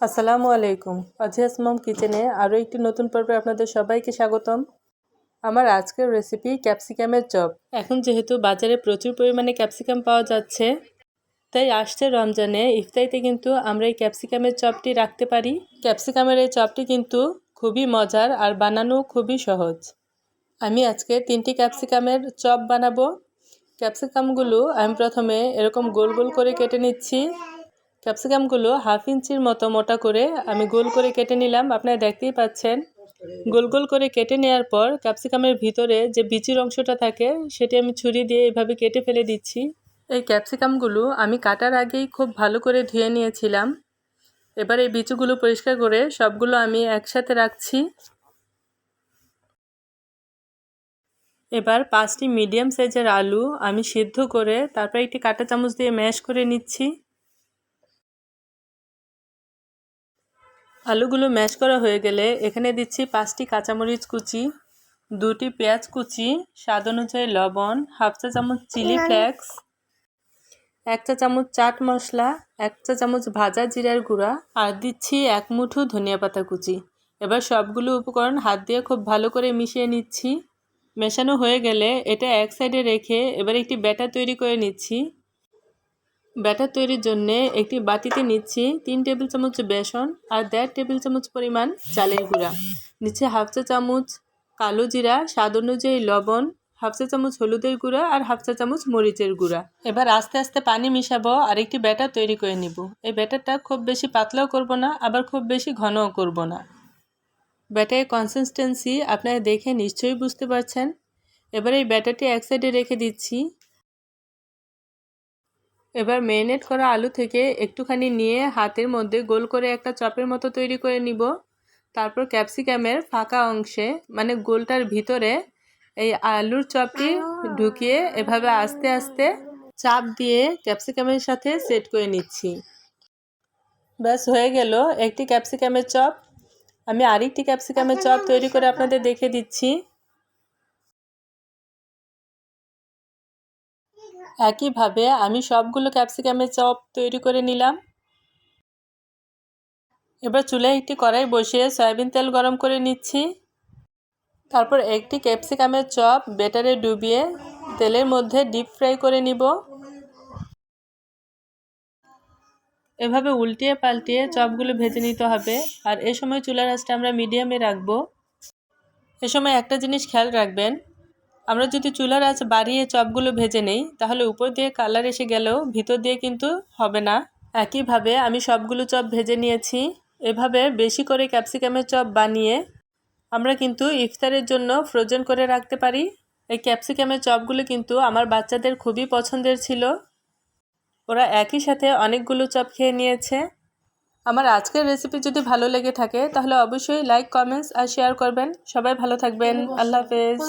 আসসালামু আলাইকুম। অজিয়াস মম কিচেনে আরও একটি নতুন পর্বে আপনাদের সবাইকে স্বাগতম। আমার আজকের রেসিপি ক্যাপসিকামের চপ। এখন যেহেতু বাজারে প্রচুর পরিমাণে ক্যাপসিকাম পাওয়া যাচ্ছে, তাই আসছে রমজানে। ইফতারিতে কিন্তু আমরা এই ক্যাপসিকামের চপটি রাখতে পারি। ক্যাপসিকামের এই চপটি কিন্তু খুবই মজার আর বানানো খুবই সহজ। আমি আজকে তিনটি ক্যাপসিকামের চপ বানাবো। ক্যাপসিকামগুলো আমি প্রথমে এরকম গোল গোল করে কেটে নিচ্ছি। ক্যাপসিকামগুলো হাফ ইঞ্চির মতো মোটা করে আমি গোল করে কেটে নিলাম। আপনারা দেখতেই পাচ্ছেন। গোল গোল করে কেটে নেওয়ার পর ক্যাপসিকামের ভিতরে যে বিচির অংশটা থাকে, সেটি আমি ছুরি দিয়ে এভাবে কেটে ফেলে দিচ্ছি। এই ক্যাপসিকামগুলো আমি কাটার আগেই খুব ভালো করে ধুয়ে নিয়েছিলাম। এবার এই বিচুগুলো পরিষ্কার করে সবগুলো আমি একসাথে রাখছি। এবার পাঁচটি মিডিয়াম সাইজের আলু আমি সিদ্ধ করে তারপর একটি কাঁটা চামচ দিয়ে ম্যাশ করে নিচ্ছি। আলুগুলো ম্যাশ করা হয়ে গেলে এখানে দিচ্ছি পাঁচটি কাঁচামরিচ কুচি দুটি পেঁয়াজ কুচি স্বাদ অনুযায়ী লবণ হাফ চা চামচ চিলি ফ্লেক্স এক চা চামচ চাট মশলা এক চা চামচ ভাজা জিরার গুঁড়া আর দিচ্ছি এক মুঠো ধনিয়া পাতা কুচি। এবার সবগুলো উপকরণ হাত দিয়ে খুব ভালো করে মিশিয়ে নিচ্ছি। মেশানো হয়ে গেলে এটা এক সাইডে রেখে এবার একটি ব্যাটার তৈরি করে নিচ্ছি। ব্যাটার তৈরির জন্য একটি বাটিতে নিচ্ছি তিন টেবিল চামচ বেসন আর দেড় টেবিল চামচ পরিমাণ চালের গুঁড়া। নিচ্ছে হাফ চা চামচ কালো জিরা, স্বাদ অনুযায়ী লবণ, হাফ চা চামচ হলুদের গুঁড়া আর হাফ চা চামচ মরিচের গুঁড়া। এবার আস্তে আস্তে পানি মিশাবো আর একটি ব্যাটার তৈরি করে নিব। এই ব্যাটারটা খুব বেশি পাতলাও করব না, আবার খুব বেশি ঘনও করব না। ব্যাটারের কনসিস্টেন্সি আপনারা দেখে নিশ্চয়ই বুঝতে পারছেন। এবার এই ব্যাটারটি এক সাইডে রেখে দিচ্ছি। এবার মেরিনেট করা আলু থেকে একটুখানি নিয়ে হাতের মধ্যে গোল করে একটা চপের মতো তৈরি করে নিব। তারপর ক্যাপসিকামের ফাঁকা অংশে মানে গোলটার ভিতরে এই আলুর চপটি ঢুকিয়ে এভাবে আস্তে আস্তে চাপ দিয়ে ক্যাপসিকামের সাথে সেট করে নিচ্ছি। ব্যাস, হয়ে গেল একটি ক্যাপসিকামের চপ। আমি আরেকটি ক্যাপসিকামের চপ তৈরি করে আপনাদের দেখে দিচ্ছি। একইভাবে আমি সবগুলো ক্যাপসিকামের চপ তৈরি করে নিলাম। এবার চুলায় একটি কড়াই বসিয়ে সয়াবিন তেল গরম করে নিচ্ছি। তারপর একটি ক্যাপসিকামের চপ বেটারে ডুবিয়ে তেলের মধ্যে ডিপ ফ্রাই করে নিব। এভাবে উল্টিয়ে পাল্টিয়ে চপগুলো ভেজে নিতে হবে। আর এ সময় চুলার আঁচটা আমরা মিডিয়ামে রাখব। এ সময় একটা জিনিস খেয়াল রাখবেন আমরা যদি চুলার আঁচ বাড়িয়ে চপগুলো ভেজে নেই তাহলে উপর দিয়ে কালার এসে গেলেও ভিতর দিয়ে কিন্তু হবে না। একইভাবে আমি সবগুলো চপ ভেজে নিয়েছি। এভাবে বেশি করে ক্যাপসিকামের চপ বানিয়ে আমরা কিন্তু ইফতারের জন্য ফ্রোজেন করে রাখতে পারি। এই ক্যাপসিকামের চপগুলো কিন্তু আমার বাচ্চাদের খুবই পছন্দের ছিল। ওরা একই সাথে অনেকগুলো চপ খেয়ে নিয়েছে। আমার আজকের রেসিপি যদি ভালো লেগে থাকে তাহলে অবশ্যই লাইক কমেন্টস আর শেয়ার করবেন। সবাই ভালো থাকবেন। আল্লাহ হাফেজ।